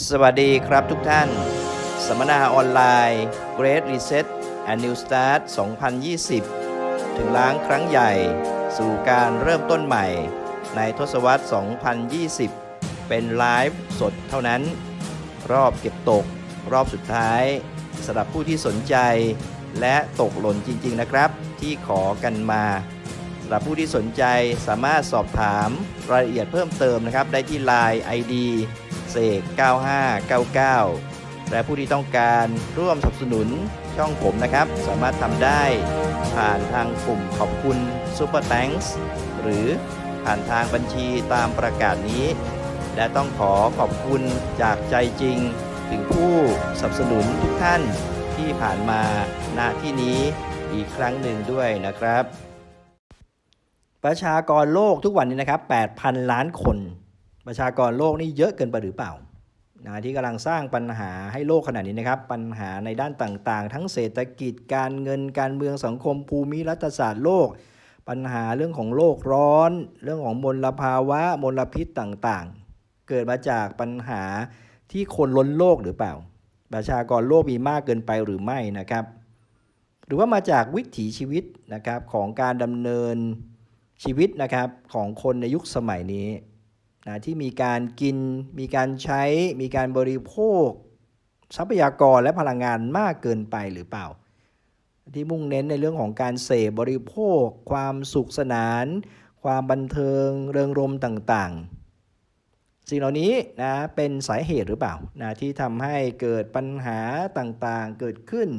สวัสดีครับทุกท่าน สัมมนาออนไลน์ Great Reset and New Start 2020 ถึงล้างครั้งใหญ่สู่การเริ่มต้นใหม่ ในทศวรรษ 2020 เป็นไลฟ์สดเท่านั้น รอบเก็บตก รอบสุดท้ายสำหรับผู้ที่สนใจ และตกหล่นจริง ๆ นะครับ ที่ขอกันมาสำหรับผู้ที่สนใจสามารถสอบถามรายละเอียดเพิ่มเติมนะครับ ได้ที่ Line ID เสก 9599 และผู้ที่ต้องการร่วมสนับสนุนช่องผมนะครับ สามารถทำได้ผ่านทางปุ่มขอบคุณ Super Thanks หรือผ่านทางบัญชีตามประกาศนี้ และต้องขอขอบคุณจากใจจริง ถึงผู้สนับสนุนทุกท่านที่ผ่านมาณที่นี้อีกครั้งหนึ่งด้วยนะครับ ประชากรโลกทุกวันนี้นะครับ 8,000 ล้านคน ประชากรโลกนี่เยอะเกินไปหรือเปล่านะที่กำลังสร้างปัญหาให้โลกขนาดนี้นะครับ ปัญหาในด้านต่างๆ ทั้งเศรษฐกิจการเงินการเมืองสังคมภูมิรัฐศาสตร์โลก ปัญหาเรื่องของโลกร้อน เรื่องของมลภาวะมลพิษต่างๆ เกิดมาจากปัญหาที่คนล้นโลกหรือเปล่า ประชากรโลกมีมากเกินไปหรือไม่นะครับ หรือว่ามาจากวิถีชีวิตนะครับของการดำเนินชีวิตนะครับของคนในยุคสมัยนี้ นะที่มีการกิน มีการใช้ มีการบริโภค ทรัพยากรและพลังงานมากเกินไปหรือเปล่า ที่มุ่งเน้นในเรื่องของการเสพบริโภค ความสุขสนาน ความบันเทิง เริงรมย์ต่างๆ สิ่งเหล่านี้นะเป็นสาเหตุหรือเปล่านะที่ทำให้เกิดปัญหาต่างๆเกิดขึ้น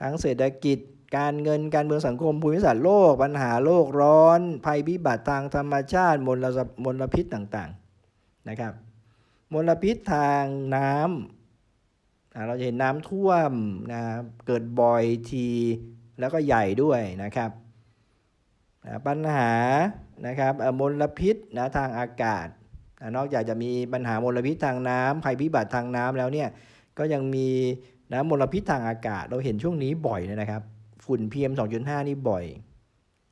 ทั้งเศรษฐกิจ การเงินการเมืองสังคมภูมิศาสตร์โลก ปัญหาโลกร้อน ภัยพิบัติทางธรรมชาติ มลมลพิษต่างๆนะครับมลพิษทางน้ำเราจะเห็นน้ำท่วมนะเกิดบ่อยทีแล้วก็ใหญ่ด้วยนะครับปัญหานะครับมลพิษนะทางอากาศ นอกจากจะมีปัญหามลพิษทางน้ำภัยพิบัติทางน้ำแล้วเนี่ยก็ยังมีนะมลพิษทางอากาศ เราเห็นช่วงนี้บ่อยนะครับ ฝุ่น PM 2.5 นี่บ่อย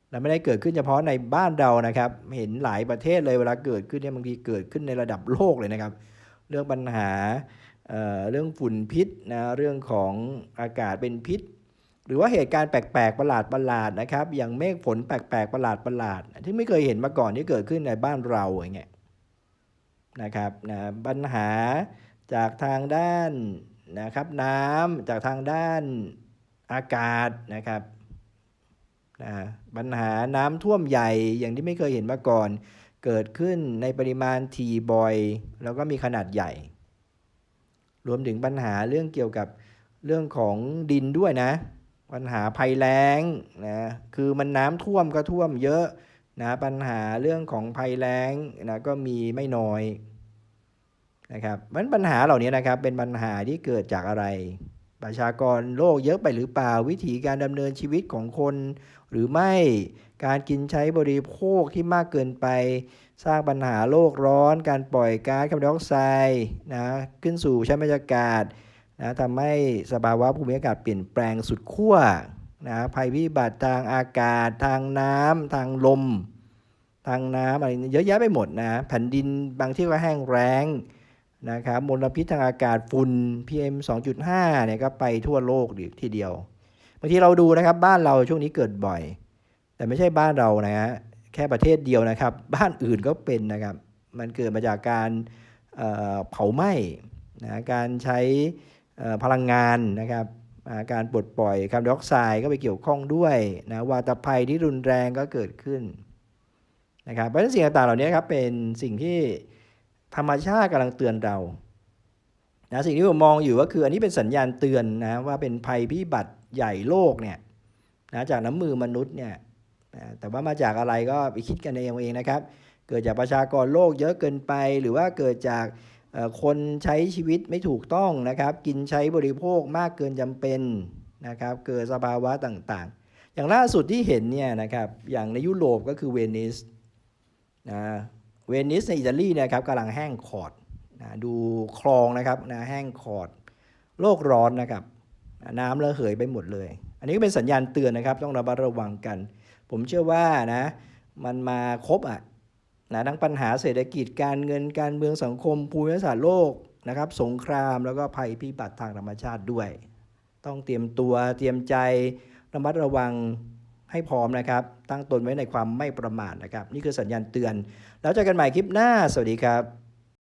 และไม่ได้เกิดขึ้นเฉพาะในบ้านเรานะครับ เห็นหลายประเทศเลยเวลาเกิดขึ้นเนี่ยบางทีเกิดขึ้นในระดับโลกเลยนะครับ เรื่องปัญหาเเรื่องฝุ่นพิษนะเรื่องของอากาศเป็นพิษ หรือว่าเหตุการณ์แปลกๆประหลาดประหลาดนะครับ อย่างเมฆฝนแปลกๆประหลาดประหลาดที่ไม่เคยเห็นมาก่อนที่เกิดขึ้นในบ้านเราอย่างเงี้ยนะครับนะปัญหาจากทางด้านนะครับน้ำจากทางด้าน อากาศนะครับนะปัญหาน้ำท่วมใหญ่อย่างที่ไม่เคยเห็นมาก่อน เกิดขึ้นในปริมาณทีบ่อย แล้วก็มีขนาดใหญ่ รวมถึงปัญหาเรื่องเกี่ยวกับเรื่องของดินด้วยนะ ปัญหาภัยแล้งนะคือมันน้ำท่วมก็ท่วมเยอะนะปัญหาเรื่องของภัยแล้งนะก็มีไม่น้อยนะครับมันปัญหาเหล่านี้นะครับเป็นปัญหาที่เกิดจากอะไร ประชากรโลกเยอะไปหรือเปล่า วิธีการดำเนินชีวิตของคน หรือไม่การกินใช้บริโภคที่มากเกินไป สร้างปัญหาโลกร้อน การปล่อยก๊าซคาร์บอนไดออกไซด์นะขึ้นสู่ชั้นบรรยากาศนะทำให้สภาวะภูมิอากาศเปลี่ยนแปลงสุดขั้วนะภัยพิบัติทางอากาศ ทางน้ำทางลม ทางน้ำอะไรเยอะแยะไปหมดนะแผ่นดินบางที่ก็แห้งแล้ง นะครับมลพิษทางอากาศฝุ่น PM 2.5เนี่ยก็ไปทั่วโลกทีเดียวบางทีเราดูนะครับบ้านเราช่วงนี้เกิดบ่อย แต่ไม่ใช่บ้านเรานะฮะแค่ประเทศเดียวนะครับ บ้านอื่นก็เป็นนะครับ มันเกิดมาจากการเเผาไหม้นะการใช้พลังงานนะครับาการปลดปล่อยคาร์บอนไดออกไซด์ก็ไปเกี่ยวข้องด้วยนะวาตภัยที่รุนแรงก็เกิดขึ้นนะครับเพราะฉะนั้นสิ่งต่างๆเหล่านี้ครับเป็นสิ่งที่ ธรรมชาติกำลังเตือนเรานะสิ่งที่ผมมองอยู่ก็คืออันนี้เป็นสัญญาณเตือนนะว่าเป็นภัยพิบัติใหญ่โลกเนี่ยนะจากน้ำมือมนุษย์เนี่ยนะแต่ว่ามาจากอะไรก็ไปคิดกันเองเองนะครับ เกิดจากประชากรโลกเยอะเกินไป หรือว่าเกิดจากคนใช้ชีวิตไม่ถูกต้องนะครับ กินใช้บริโภคมากเกินจำเป็นนะครับ เกิดสภาวะต่างๆ อย่างล่าสุดที่เห็นเนี่ยนะครับ อย่างในยุโรปก็คือเวนิสนะ เวนิสในอิตาลีนะครับกำลังแห้งขอดนะดูคลองนะครับนะแห้งขอดโลกร้อนนะครับ น้ำระเหยไปหมดเลย อันนี้ก็เป็นสัญญาณเตือนนะครับ ต้องระมัดระวังกัน ผมเชื่อว่านะมันมาครบอะนะทั้งปัญหาเศรษฐกิจการเงินการเมืองสังคมภูมิศาสตร์โลกนะครับ สงครามแล้วก็ภัยพิบัติทางธรรมชาติด้วย ต้องเตรียมตัวเตรียมใจระมัดระวัง ให้พร้อมนะครับ ตั้งตนไว้ในความไม่ประมาทนะครับ นี่คือสัญญาณเตือน แล้วเจอกันใหม่คลิปหน้า สวัสดีครับ